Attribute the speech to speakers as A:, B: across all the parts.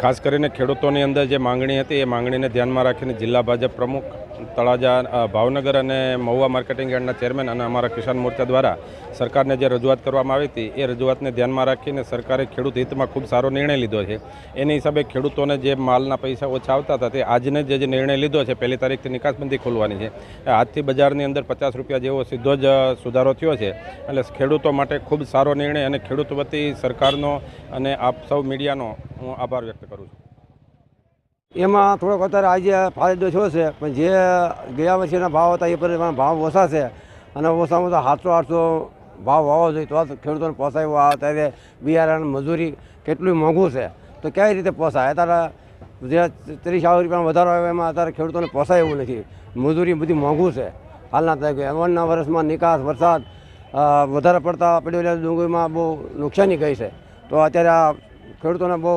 A: ખાસ કરીને ખેડૂતોની અંદર જે માંગણી હતી, એ માંગણીને ધ્યાનમાં રાખીને જિલ્લા ભાજપ પ્રમુખ તળાજા ભાવનગર અને મહુવા માર્કેટિંગ યાર્ડના ચેરમેન અને અમારા કિસાન મોરચા દ્વારા સરકારને જે રજૂઆત કરવામાં આવી હતી, એ રજૂઆતને ધ્યાનમાં રાખીને સરકારે ખેડૂત હિતમાં ખૂબ સારો નિર્ણય લીધો છે. એની હિસાબે ખેડૂતોને જે માલના પૈસા ઓછા આવતા હતા, તે આજને જે નિર્ણય લીધો છે, પહેલી તારીખથી નિકાસબંધી ખોલવાની છે. આજથી બજારની અંદર પચાસ રૂપિયા જેવો સીધો જ સુધારો થયો છે. એટલે ખેડૂતો માટે ખૂબ સારો નિર્ણય અને ખેડૂત વતી સરકારનો અને આપ સૌ મીડિયાનો હું આભાર વ્યક્ત કરું છું.
B: એમાં થોડોક અત્યારે આજે ફાયદો થયો છે, પણ જે ગયા વર્ષેના ભાવ હતા એ પ્રમાણે ભાવ ઓછા છે. અને ઓછામાં ઓછા સાતસો, આઠસો ભાવ હોવો જોઈએ, તો ખેડૂતોને પોસાય. એવું અત્યારે બિયારણ, મજૂરી કેટલું મોંઘું છે, તો કઈ રીતે પોસાય? અત્યારે જે ત્રીસ, ચાલીસ રૂપિયાનો વધારો આવે, એમાં અત્યારે ખેડૂતોને પોસાય એવું નથી. મજૂરી બધી મોંઘું છે. હાલના તરીકે આવવાના વર્ષમાં નિકાસ, વરસાદ વધારે પડતા પડેલા ડુંગળીમાં બહુ નુકસાની ગઈ છે. તો અત્યારે આ ખેડૂતોને બહુ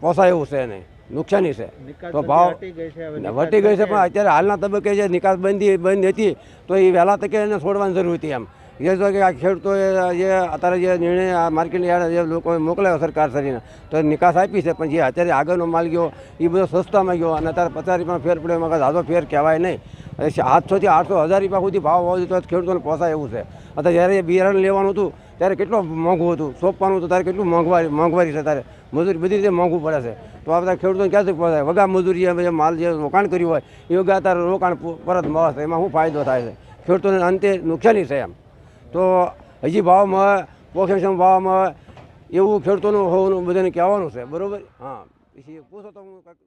B: પોસાય એવું છે નહીં. નુકસાની છે. તો ભાવ વટી ગઈ છે પણ અત્યારે હાલના તબક્કે જે નિકાસ બંધી બંધ હતી તો એ વહેલા તકે એને છોડવાની જરૂર હતી એમ. એ તો કે આ ખેડૂતોએ જે અત્યારે જે નિર્ણય આ માર્કેટ યાર્ડ જે લોકોએ મોકલાયો સરકાર શ્રીને તો નિકાસ આપી છે પણ જે અત્યારે આગળનો માલ ગયો એ બધો સસ્તામાં ગયો અને અત્યારે પચાસ રૂપિયાનો ફેર પડ્યો એમાં ઝાઝો ફેર કહેવાય નહીં. આઠસોથી આઠસો હજાર રૂપિયા સુધી ભાવ હોવો જોઈએ તો ખેડૂતોને પોસાય એવું છે. અત્યારે જ્યારે બિયારણ લેવાનું હતું ત્યારે કેટલું મોંઘું હતું? સોંપવાનું હતું ત્યારે કેટલું મોંઘવારી મોંઘવારી છે ત્યારે મજૂરી બધી રીતે મોંઘું પડે છે. તો આ બધા ખેડૂતોને ક્યાંથી પોસાય વગા મજૂરી જે માલ જે રોકાણ કર્યું હોય, એ વગા તારે રોકાણ પરત મળે છે. એમાં શું ફાયદો થાય છે? ખેડૂતોને અંતે નુકસાની છે એમ. તો હજી ભાવમાં પોષણ ભાવમાં એવું ખેડૂતોનું હોવાનું બધાને કહેવાનું છે. બરાબર? હા. પછી પૂછો તો હું કાંઈક